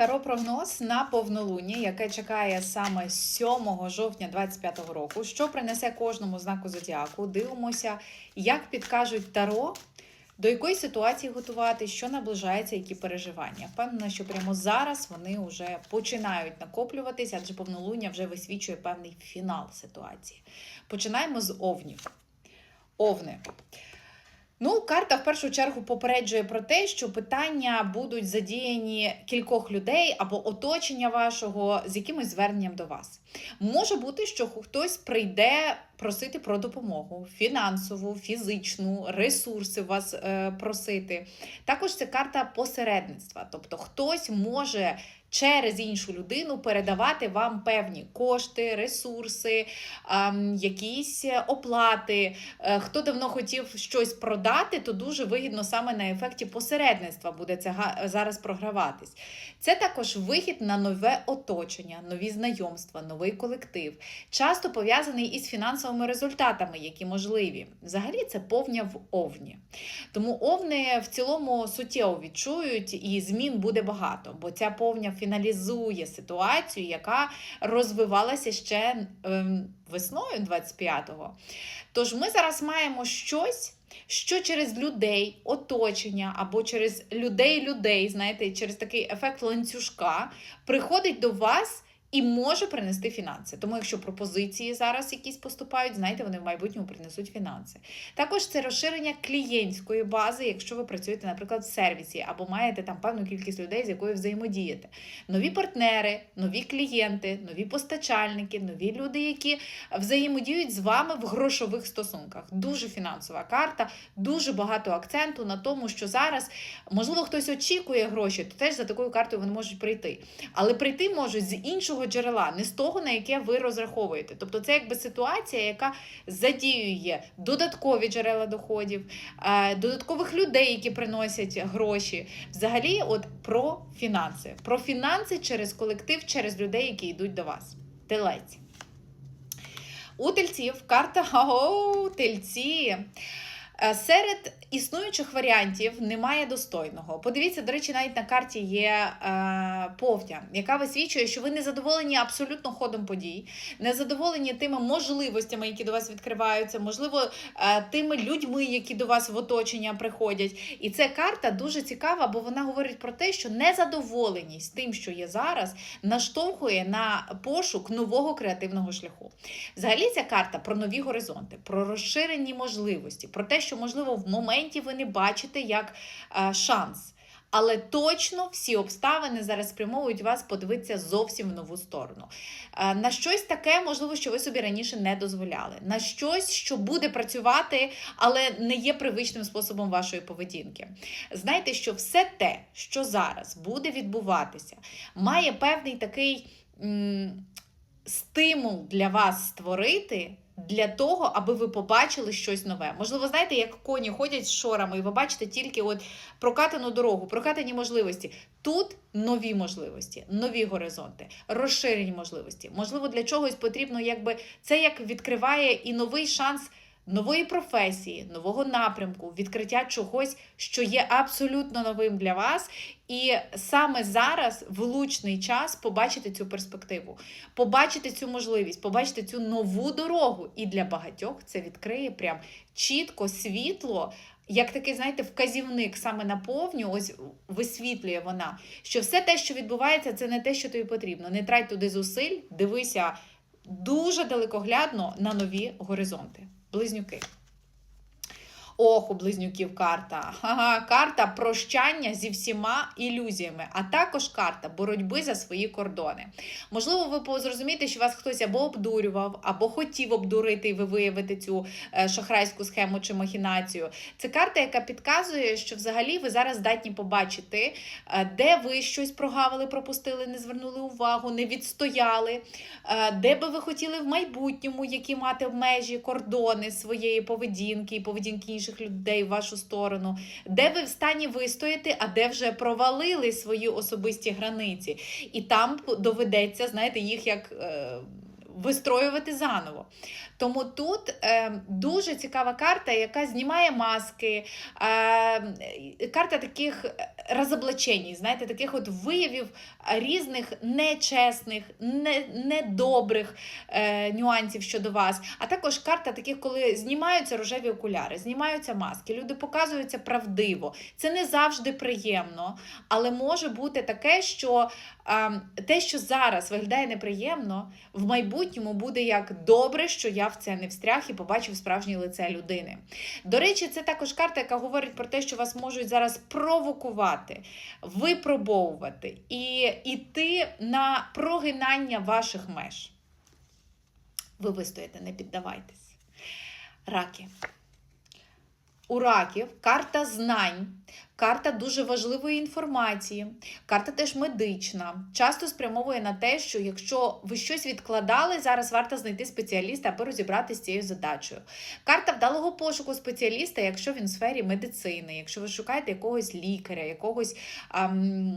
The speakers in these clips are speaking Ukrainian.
Таро прогноз на повнолуння, яке чекає саме 7 жовтня 2025 року. Що принесе кожному знаку зодіаку? Дивимося, як підкажуть таро, до якої ситуації готувати, що наближається, які переживання. Впевнена, що прямо зараз вони вже починають накоплюватися, адже повнолуння вже висвічує певний фінал ситуації. Починаємо з овнів. Овни. Ну, карта в першу чергу попереджує про те, що питання будуть задіяні кількох людей або оточення вашого з якимось зверненням до вас. Може бути, що хтось прийде просити про допомогу фінансову, фізичну, ресурси вас е, просити. Також це карта посередництва, тобто хтось може. Через іншу людину передавати вам певні кошти, ресурси, якісь оплати. Е, Хто давно хотів щось продати, то дуже вигідно саме на ефекті посередництва буде це зараз програватись. Це також вихід на нове оточення, нові знайомства, новий колектив, часто пов'язаний із фінансовими результатами, які можливі. Взагалі це повня в овні. Тому овни в цілому суттєво відчують, і змін буде багато, бо ця повня фіналізує ситуацію, яка розвивалася ще ем, весною 25-го. Тож ми зараз маємо щось. Що через людей, оточення або через людей людей, знаєте, через такий ефект ланцюжка приходить до вас і може принести фінанси. Тому, якщо пропозиції зараз якісь поступають, знаєте, вони в майбутньому принесуть фінанси. Також це розширення клієнтської бази, якщо ви працюєте, наприклад, в сервісі або маєте там певну кількість людей, з якою взаємодієте. Нові партнери, нові клієнти, нові постачальники, нові люди, які взаємодіють з вами в грошових стосунках. Дуже фінансова карта, дуже багато акценту на тому, що зараз, можливо, хтось очікує гроші, то теж за такою картою вони можуть прийти. Але прийти можуть з іншого джерела, не з того, на яке ви розраховуєте. Тобто, це якби ситуація, яка задіює додаткові джерела доходів, е, додаткових людей, які приносять гроші. Взагалі, от про фінанси. Про фінанси через колектив, через людей, які йдуть до вас. Телець. У тельців карта о, тельці. Е, Серед існуючих варіантів немає достойного. Подивіться, до речі, навіть на карті є е, повня, яка висвічує, що ви не задоволені абсолютно ходом подій, не задоволені тими можливостями, які до вас відкриваються, можливо, е, тими людьми, які до вас в оточення приходять. І ця карта дуже цікава, бо вона говорить про те, що незадоволеність тим, що є зараз, наштовхує на пошук нового креативного шляху. Взагалі, ця карта про нові горизонти, про розширені можливості, про те, що можливо в моменті ви не бачите як е, шанс. Але точно всі обставини зараз спрямовують вас подивитися зовсім в нову сторону. Е, На щось таке, можливо, що ви собі раніше не дозволяли. На щось, що буде працювати, але не є привичним способом вашої поведінки. Знайте, що все те, що зараз буде відбуватися, має певний такий м, стимул для вас створити. Для того, аби ви побачили щось нове. Можливо, знаєте, як коні ходять з шорами, і ви бачите тільки от прокатану дорогу, прокатані можливості. Тут нові можливості, нові горизонти, розширені можливості. Можливо, для чогось потрібно, якби це як відкриває і новий шанс нової професії, нового напрямку, відкриття чогось, що є абсолютно новим для вас. І саме зараз влучний час побачити цю перспективу, побачити цю можливість, побачити цю нову дорогу. І для багатьох це відкриє прям чітко світло. Як такий, знаєте, вказівник саме на повню, ось висвітлює вона, що все те, що відбувається, це не те, що тобі потрібно. Не трать туди зусиль, дивися дуже далекоглядно на нові горизонти. Близнюки. Ох, у близнюків карта. Ага, карта прощання зі всіма ілюзіями, а також карта боротьби за свої кордони. Можливо, ви позрозумієте, що вас хтось або обдурював, або хотів обдурити, і ви виявите цю е, шахрайську схему чи махінацію. Це карта, яка підказує, що взагалі ви зараз здатні побачити, е, де ви щось прогавили, пропустили, не звернули увагу, не відстояли, е, де би ви хотіли в майбутньому, які мати межі, кордони своєї поведінки і поведінки інших людей в вашу сторону, де ви в стані вистояти, а де вже провалили свої особисті границі. І там доведеться, знаєте, їх як. Вистроювати заново. Тому тут е, дуже цікава карта, яка знімає маски, е, карта таких розоблачень, знаєте, таких от виявів різних нечесних, не, недобрих е, нюансів щодо вас. А також карта таких, коли знімаються рожеві окуляри, знімаються маски, люди показуються правдиво. Це не завжди приємно, але може бути таке, що е, те, що зараз виглядає неприємно, в майбутньому буде як добре, що я в це не встряг і побачив справжнє лице людини. До речі, це також карта, яка говорить про те, що вас можуть зараз провокувати, випробовувати і йти на прогинання ваших меж. Ви вистоїте, не піддавайтесь. Раки. У раків карта знань, карта дуже важливої інформації, карта теж медична. Часто спрямовує на те, що якщо ви щось відкладали, зараз варто знайти спеціаліста, аби розібратися з цією задачею. Карта вдалого пошуку спеціаліста, якщо він в сфері медицини, якщо ви шукаєте якогось лікаря, якогось. Ам,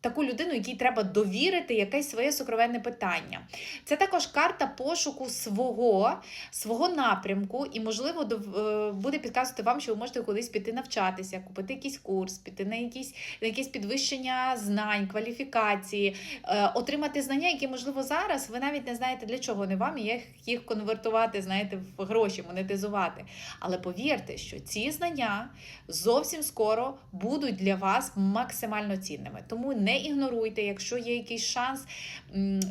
Таку людину, якій треба довірити якесь своє сокровенне питання. Це також карта пошуку свого, свого напрямку, і, можливо, е, буде підказувати вам, що ви можете кудись піти навчатися, купити якийсь курс, піти на якісь, на якесь підвищення знань, кваліфікації, е, отримати знання, які, можливо, зараз ви навіть не знаєте, для чого вони вам, як їх конвертувати, знаєте, в гроші, монетизувати. Але повірте, що ці знання зовсім скоро будуть для вас максимально цінними. Тому не ігноруйте, якщо є якийсь шанс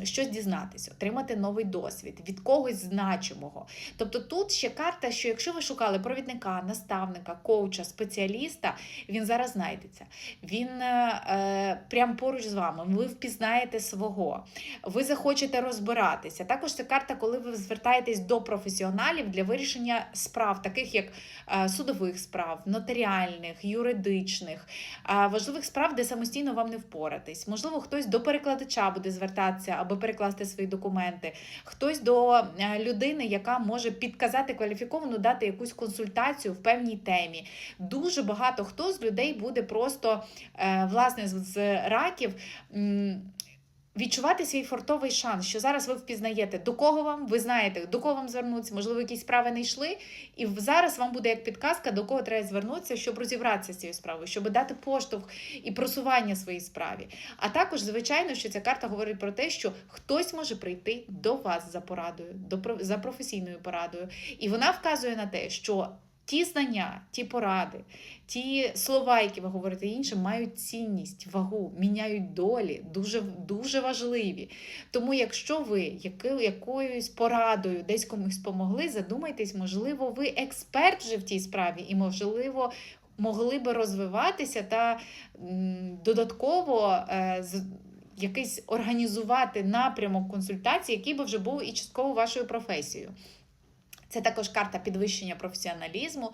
щось дізнатися, отримати новий досвід від когось значимого. Тобто тут ще карта, що якщо ви шукали провідника, наставника, коуча, спеціаліста, він зараз знайдеться. Він е, е, прямо поруч з вами. Ви впізнаєте свого, ви захочете розбиратися. Також це карта, коли ви звертаєтесь до професіоналів для вирішення справ, таких як е, судових справ, нотаріальних, юридичних, е, важливих справ, де самостійно вам не впоратись. Можливо, хтось до перекладача буде звертатися, аби перекласти свої документи, хтось до е, людини, яка може підказати кваліфіковану, дати якусь консультацію в певній темі. Дуже багато хто з людей буде просто е, власне з- з раків. Відчувати свій фортовий шанс, що зараз ви впізнаєте, до кого вам, ви знаєте, до кого вам звернутися, можливо, якісь справи не йшли, і зараз вам буде як підказка, до кого треба звернутися, щоб розібратися з цією справою, щоб дати поштовх і просування своїй справі. А також, звичайно, що ця карта говорить про те, що хтось може прийти до вас за порадою, до за професійною порадою, і вона вказує на те, що. Ті знання, ті поради, ті слова, які ви говорите іншим, мають цінність, вагу, міняють долі, дуже, дуже важливі. Тому, якщо ви якоюсь порадою десь комусь помогли, задумайтесь, можливо, ви експерт вже в тій справі, і можливо. Могли би розвиватися та додатково е, якийсь організувати напрямок консультації, який би вже був і частково вашою професією. Це також карта підвищення професіоналізму,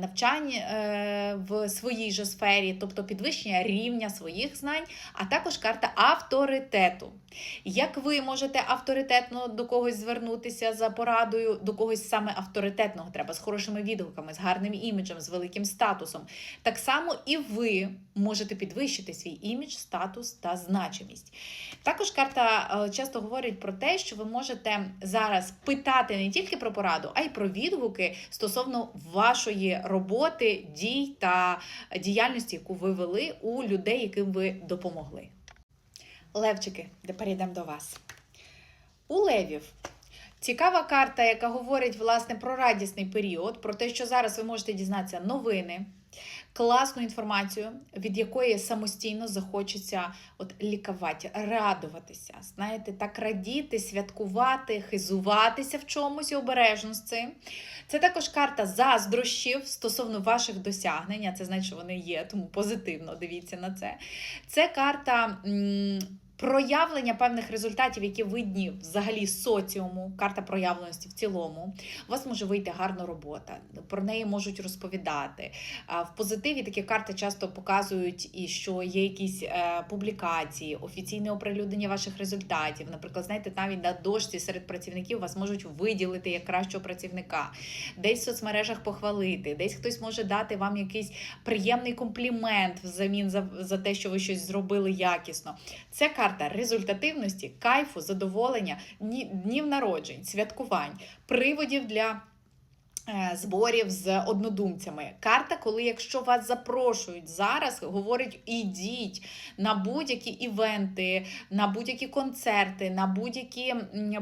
навчань е, в своїй же сфері, тобто підвищення рівня своїх знань, а також карта авторитету. Як ви можете авторитетно до когось звернутися за порадою, до когось саме авторитетного треба, з хорошими відгуками, з гарним іміджем, з великим статусом. Так само і ви можете підвищити свій імідж, статус та значимість. Також карта е, часто говорить про те, що ви можете зараз питати не тільки про пораду, а й про відгуки стосовно вашої роботи, дій та діяльності, яку ви вели у людей, яким ви допомогли. Левчики, тепер йдемо до вас. У левів цікава карта, яка говорить власне про радісний період, про те, що зараз ви можете дізнатися новини, класну інформацію, від якої самостійно захочеться от лікувати, радуватися. Знаєте, так радіти, святкувати, хизуватися в чомусь і обережно з цим. Це також карта заздрощів стосовно ваших досягнень. а Це значить, що вони є, тому позитивно дивіться на це. Це карта. м, Проявлення певних результатів, які видні взагалі соціуму, карта проявленості в цілому. У вас може вийти гарна робота, про неї можуть розповідати. В позитиві такі карти часто показують, і що є якісь е, публікації, офіційне оприлюднення ваших результатів. Наприклад, знаєте, навіть на дошці серед працівників вас можуть виділити як кращого працівника, десь в соцмережах похвалити, десь хтось може дати вам якийсь приємний комплімент взамін за, за те, що ви щось зробили якісно. Це карта карта результативності, кайфу, задоволення, дні- днів народжень, святкувань, приводів для. Е, Зборів з однодумцями. Карта, коли якщо вас запрошують зараз, говорить ідіть на будь-які івенти, на будь-які концерти, на будь-які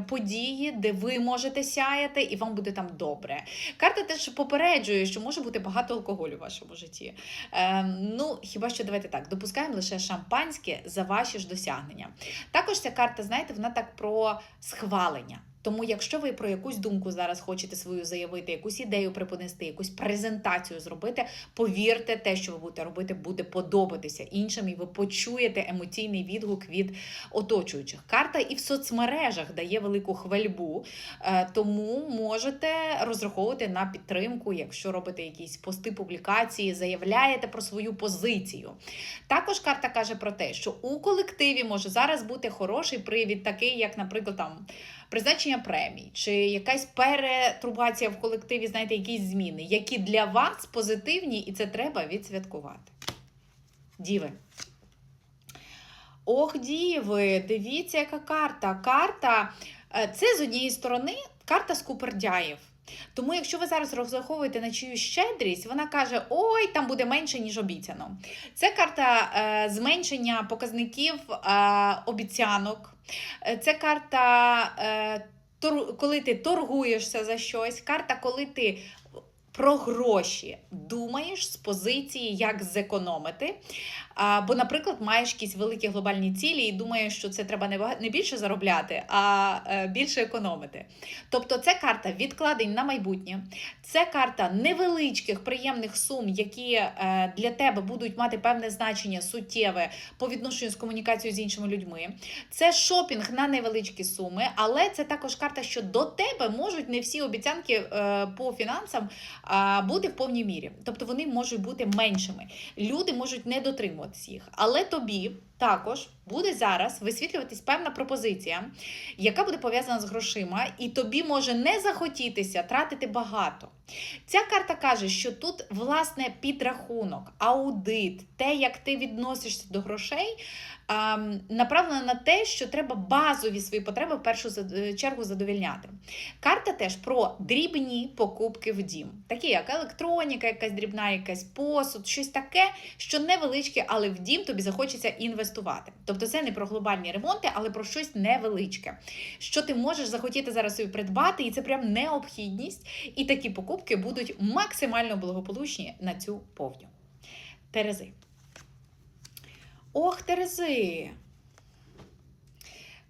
події, де ви можете сяяти, і вам буде там добре. Карта теж попереджує, що може бути багато алкоголю в вашому житті. Е, ну, хіба що давайте так, допускаємо лише шампанське за ваші ж досягнення. Також ця карта, знаєте, вона так про схвалення. Тому, якщо ви про якусь думку зараз хочете свою заявити, якусь ідею припонести, якусь презентацію зробити, повірте, те, що ви будете робити, буде подобатися іншим, і ви почуєте емоційний відгук від оточуючих. Карта і в соцмережах дає велику хвальбу, е, тому можете розраховувати на підтримку, якщо робите якісь пости публікації, заявляєте про свою позицію. Також карта каже про те, що у колективі може зараз бути хороший привід, такий, як, наприклад, там призначення премій, чи якась перетрубація в колективі, знаєте, якісь зміни, які для вас позитивні, і це треба відсвяткувати. Діви. Ох, діви, дивіться, яка карта. Карта е, це з однієї сторони карта скупердяїв. Тому, якщо ви зараз розраховуєте на чиюсь щедрість, вона каже: ой, там буде менше, ніж обіцяно. Це карта е, зменшення показників е, обіцянок. Е, Це карта, е, тор- коли ти торгуєшся за щось, карта, коли ти про гроші думаєш з позиції, як зекономити. Бо, наприклад, маєш якісь великі глобальні цілі і думаєш, що це треба не, більше заробляти, а е, більше економити. Тобто, це карта відкладень на майбутнє, це карта невеличких приємних сум, які е, для тебе будуть мати певне значення суттєве по відношенню з комунікацією з іншими людьми. Це шопінг на невеличкі суми, але це також карта, що до тебе можуть не всі обіцянки е, по фінансам бути в повній мірі. Тобто вони можуть бути меншими. Люди можуть не дотримуватись їх. Але тобі також буде зараз висвітлюватись певна пропозиція, яка буде пов'язана з грошима, і тобі може не захотітися тратити багато. Ця карта каже, що тут власне підрахунок, аудит, те, як ти відносишся до грошей, направлено на те, що треба базові свої потреби в першу чергу задовільняти. Карта теж про дрібні покупки в дім, такі як електроніка, якась дрібна, якась посуд, щось таке, що невеличке, але в дім тобі захочеться інвестувати. Тобто це не про глобальні ремонти, але про щось невеличке, що ти можеш захотіти зараз собі придбати, і це прям необхідність. І такі покупки будуть максимально благополучні на цю повню. Терези. Ох, Терези.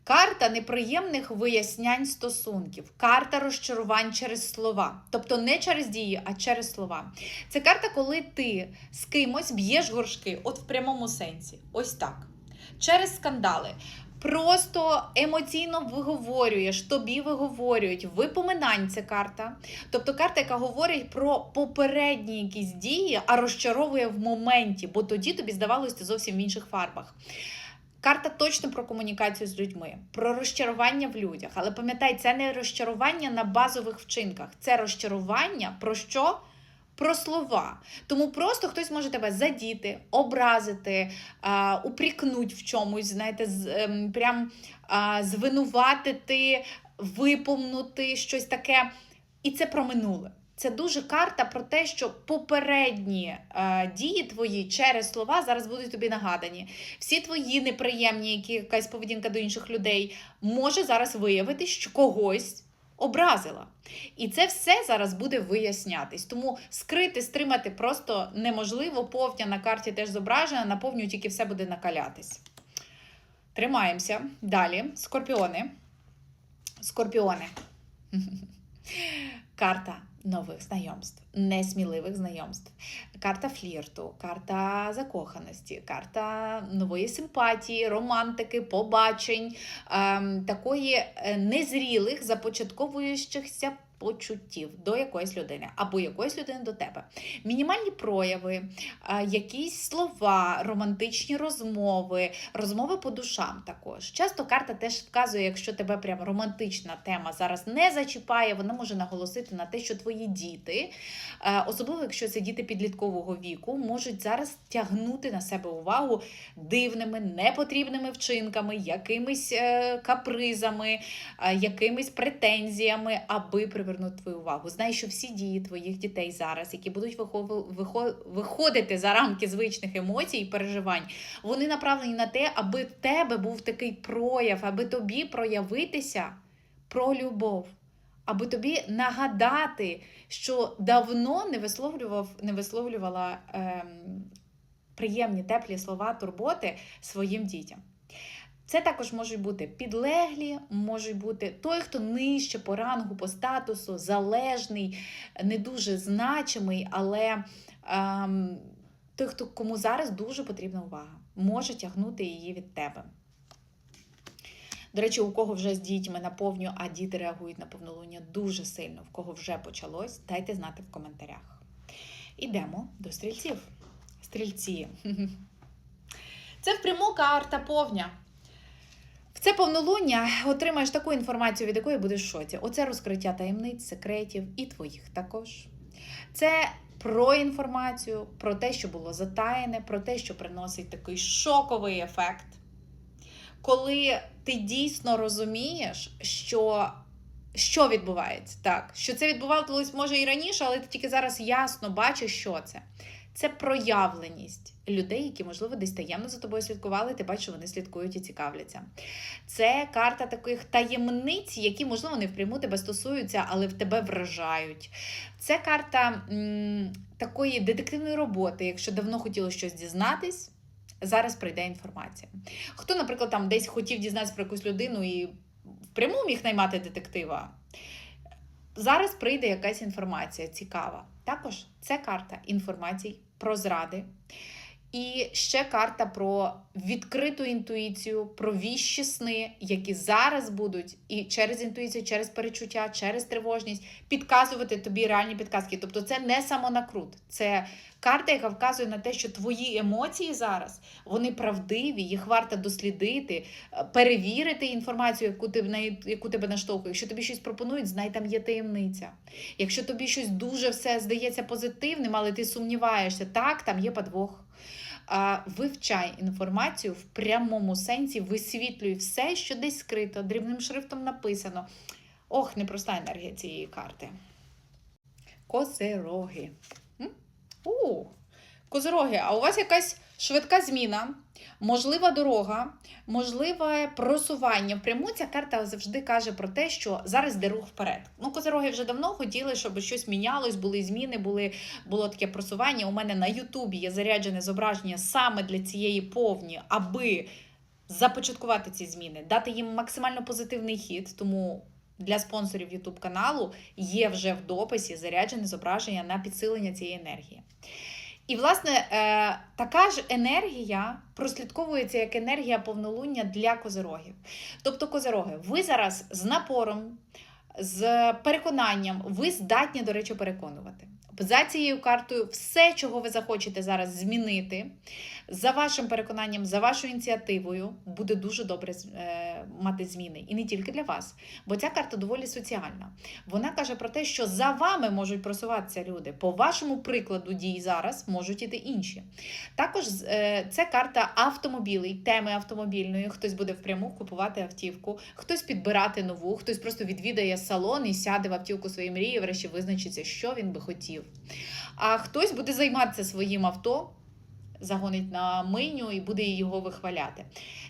Карта неприємних вияснянь стосунків, карта розчарувань через слова. Тобто не через дії, а через слова. Це карта, коли ти з кимось б'єш горшки, от в прямому сенсі. Ось так. Через скандали. Просто емоційно виговорюєш, тобі виговорюють. Випоминань це карта. Тобто карта, яка говорить про попередні якісь дії, а розчаровує в моменті, бо тоді тобі здавалось ти зовсім в інших фарбах. Карта точно про комунікацію з людьми, про розчарування в людях. Але пам'ятай, це не розчарування на базових вчинках, це розчарування про що? Про слова. Тому просто хтось може тебе задіти, образити, упрікнуть в чомусь, знаєте, ем, прям звинуватити, випомнути щось таке. І це про минуле. Це дуже карта про те, що попередні е, дії твої через слова зараз будуть тобі нагадані. Всі твої неприємні, які якась поведінка до інших людей може зараз виявити, що когось образила. І це все зараз буде вияснятись. Тому скрити, стримати просто неможливо. Повня на карті теж зображена, на повню тільки все буде накалятись. Тримаємося. Далі. Скорпіони. Скорпіони. Карта нових знайомств, несміливих знайомств, карта флірту, карта закоханості, карта нової симпатії, романтики, побачень, ем, такої е, незрілих, започатковуючихся почуттів до якоїсь людини або якоїсь людини до тебе. Мінімальні прояви, якісь слова, романтичні розмови, розмови по душам також. Часто карта теж вказує, якщо тебе прям романтична тема зараз не зачіпає, вона може наголосити на те, що твої діти, е, особливо якщо це діти підліткового віку, можуть зараз тягнути на себе увагу дивними, непотрібними вчинками, якимись е, капризами, е, якимись претензіями, аби привернути твою увагу. Знай, що всі дії твоїх дітей зараз, які будуть виходити за рамки звичних емоцій і переживань, вони направлені на те, аби в тебе був такий прояв, аби тобі проявитися про любов. Аби тобі нагадати, що давно не висловлював, не висловлювала ем, приємні теплі слова турботи своїм дітям. Це також можуть бути підлеглі, можуть бути той, хто нижче по рангу, по статусу, залежний, не дуже значимий, але ем, той, хто кому зараз дуже потрібна увага, може тягнути її від тебе. До речі, у кого вже з дітьми наповню, а діти реагують на повнолуння дуже сильно, в кого вже почалось, дайте знати в коментарях. Ідемо до стрільців. Стрільці. Це впряму карта повня. Це повнолуння отримаєш таку інформацію, від якої будеш в шоці. Оце розкриття таємниць, секретів і твоїх також. Це про інформацію, про те, що було затаєне, про те, що приносить такий шоковий ефект. Коли ти дійсно розумієш, що, що відбувається, так, що це відбувалося, може, і раніше, але ти тільки зараз ясно бачиш, що це. Це проявленість людей, які, можливо, десь таємно за тобою слідкували, ти бачиш, вони слідкують і цікавляться. Це карта таких таємниць, які, можливо, не впряму тебе стосуються, але в тебе вражають. Це карта м, такої детективної роботи, якщо давно хотіло щось дізнатись. Зараз прийде інформація. Хто, наприклад, там десь хотів дізнатися про якусь людину і впряму міг наймати детектива, зараз прийде якась інформація цікава. Також це карта інформацій про зради. І ще карта про відкриту інтуїцію, про віщі сни, які зараз будуть і через інтуїцію, через перечуття, через тривожність підказувати тобі реальні підказки. Тобто це не самонакрут, це карта, яка вказує на те, що твої емоції зараз вони правдиві, їх варто дослідити, е, перевірити інформацію, яку ти на яку тебе наштовхує. Якщо тобі щось пропонують, знай там є таємниця. Якщо тобі щось дуже все здається позитивним, але ти сумніваєшся, так, там є подвох. Вивчай інформацію в прямому сенсі, висвітлюй все, що десь скрито, дрібним шрифтом написано. Ох, непроста енергія цієї карти. Козероги. М? У, Козероги, а у вас якась швидка зміна, можлива дорога, можливе просування. Впряму ця карта завжди каже про те, що зараз йде рух вперед. Ну, козероги вже давно хотіли, щоб щось мінялось, були зміни, були, було таке просування. У мене на Ютубі є заряджене зображення саме для цієї повні, аби започаткувати ці зміни, дати їм максимально позитивний хід. Тому для спонсорів YouTube каналу є вже в дописі заряджене зображення на підсилення цієї енергії. І, власне, е, така ж енергія прослідковується як енергія повнолуння для козирогів. Тобто, козироги, ви зараз з напором, з переконанням, ви здатні, до речі, переконувати. За цією картою, все, чого ви захочете зараз змінити, за вашим переконанням, за вашою ініціативою, буде дуже добре е, мати зміни. І не тільки для вас. Бо ця карта доволі соціальна. Вона каже про те, що за вами можуть просуватися люди. По вашому прикладу дій зараз можуть іти інші. Також е, це карта автомобілей, теми автомобільної. Хтось буде впряму купувати автівку, хтось підбирати нову, хтось просто відвідає салон і сяде в автівку своєї мрії, врешті визначиться, що він би хотів. А хтось буде займатися своїм авто. Загонить на мийню і буде його вихваляти.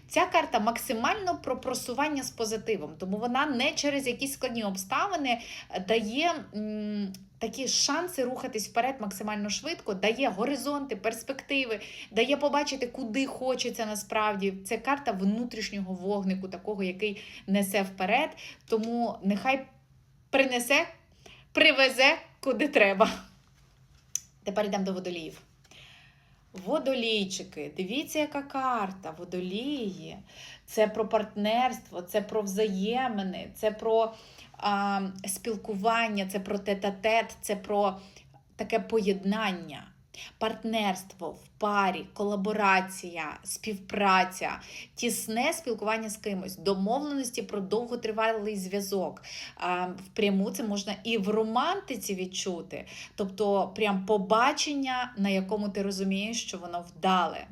Ця карта максимально про просування з позитивом, тому вона не через якісь складні обставини дає такі шанси рухатись вперед максимально швидко, дає горизонти, перспективи, дає побачити, куди хочеться насправді. Це карта внутрішнього вогнику, такого, який несе вперед. Тому нехай принесе, привезе куди треба. Тепер йдемо до водоліїв. Водолійчики, дивіться, яка карта. Водолії. Це про партнерство, це про взаємини, це про а, спілкування, це про тет-а-тет, це про таке поєднання. Партнерство в парі, колаборація, співпраця, тісне спілкування з кимось, домовленості про довготривалий зв'язок. А, Впряму це можна і в романтиці відчути, тобто прям побачення, на якому ти розумієш, що воно вдале.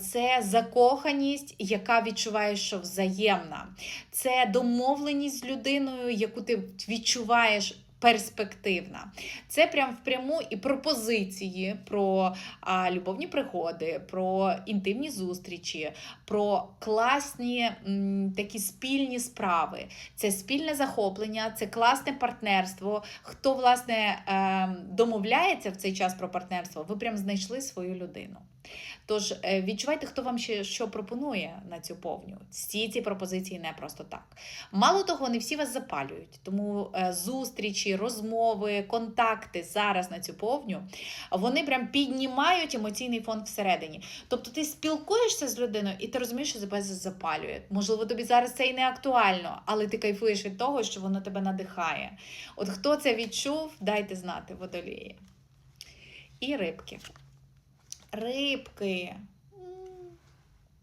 Це закоханість, яка відчуваєш, що взаємна. Це домовленість з людиною, яку ти відчуваєш. Перспективна. Це прям впряму і пропозиції про а, любовні пригоди, про інтимні зустрічі, про класні м, такі спільні справи. Це спільне захоплення, це класне партнерство. Хто, власне, е, домовляється в цей час про партнерство, ви прям знайшли свою людину. Тож е, відчувайте, хто вам ще що пропонує на цю повню. Всі ці пропозиції не просто так. Мало того, вони всі вас запалюють. Тому е, зустрічі, розмови, контакти зараз на цю повню вони прям піднімають емоційний фон всередині. Тобто ти спілкуєшся з людиною, і ти розумієш, що тебе запалює. Можливо, тобі зараз це і не актуально, але ти кайфуєш від того, що воно тебе надихає. От хто це відчув, дайте знати водолії. І рибки. Рибки.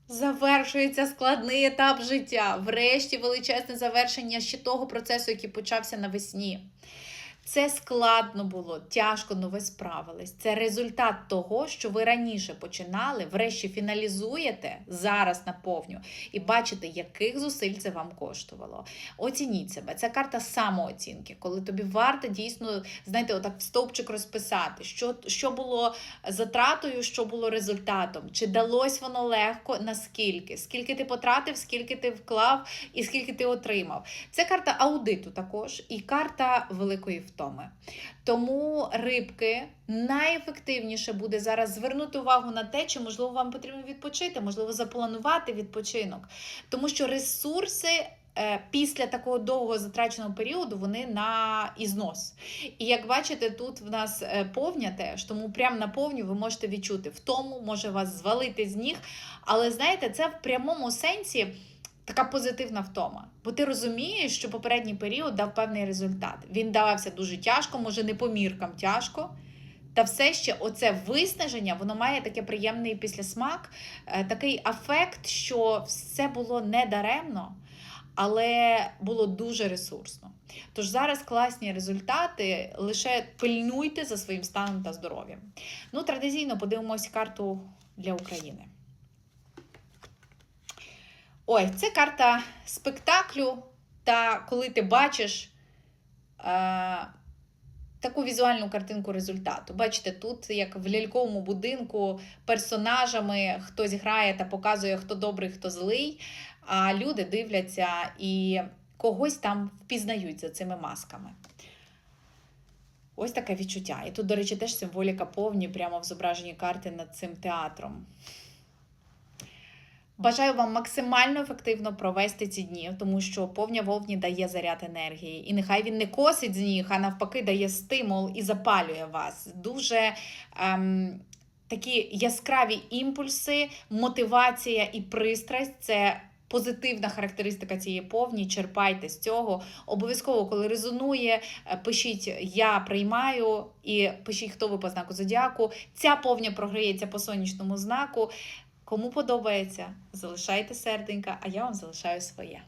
Завершується складний етап життя. Врешті величезне завершення ще того процесу, який почався навесні. Це складно було, тяжко, але ви справились. Це результат того, що ви раніше починали, врешті фіналізуєте зараз наповню і бачите, яких зусиль це вам коштувало. Оцініть себе. Це карта самооцінки, коли тобі варто дійсно, знаєте, отак в стовпчик розписати, що, що було затратою, що було результатом, чи далось воно легко, наскільки, скільки ти потратив, скільки ти вклав і скільки ти отримав. Це карта аудиту також і карта великої втоми. Тому рибки найефективніше буде зараз звернути увагу на те, чи можливо вам потрібно відпочити, можливо, запланувати відпочинок, тому що ресурси. е, Після такого довго затраченого періоду вони на ізнос. І як бачите, тут в нас е, повня теж, тому прямо на повню ви можете відчути втому, може вас звалити з ніг. Але знаєте, це в прямому сенсі така позитивна втома. Бо ти розумієш, що попередній період дав певний результат. Він давався дуже тяжко, може не по міркам тяжко. Та все ще оце виснаження, воно має таке приємний післясмак, е, такий афект, що все було не даремно, але було дуже ресурсно. Тож зараз класні результати, лише пильнуйте за своїм станом та здоров'ям. Ну, традиційно подивимось карту для України. Ой, це карта спектаклю. Та коли ти бачиш е, таку візуальну картинку результату. Бачите, тут, як в ляльковому будинку, персонажами хтось грає та показує, хто добрий, хто злий, а люди дивляться і когось там впізнають за цими масками. Ось таке відчуття. І тут, до речі, теж символіка повні прямо в зображенні карти над цим театром. Бажаю вам максимально ефективно провести ці дні, тому що повня вовні дає заряд енергії. І нехай він не косить з ніг, а навпаки дає стимул і запалює вас. Дуже ем, такі яскраві імпульси, мотивація і пристрасть це. Позитивна характеристика цієї повні, черпайте з цього. Обов'язково, коли резонує, е, пишіть Я приймаю і пишіть, хто ви по знаку зодіаку. Ця повня програється по сонячному знаку. Кому подобається, залишайте серденька, а я вам залишаю своє.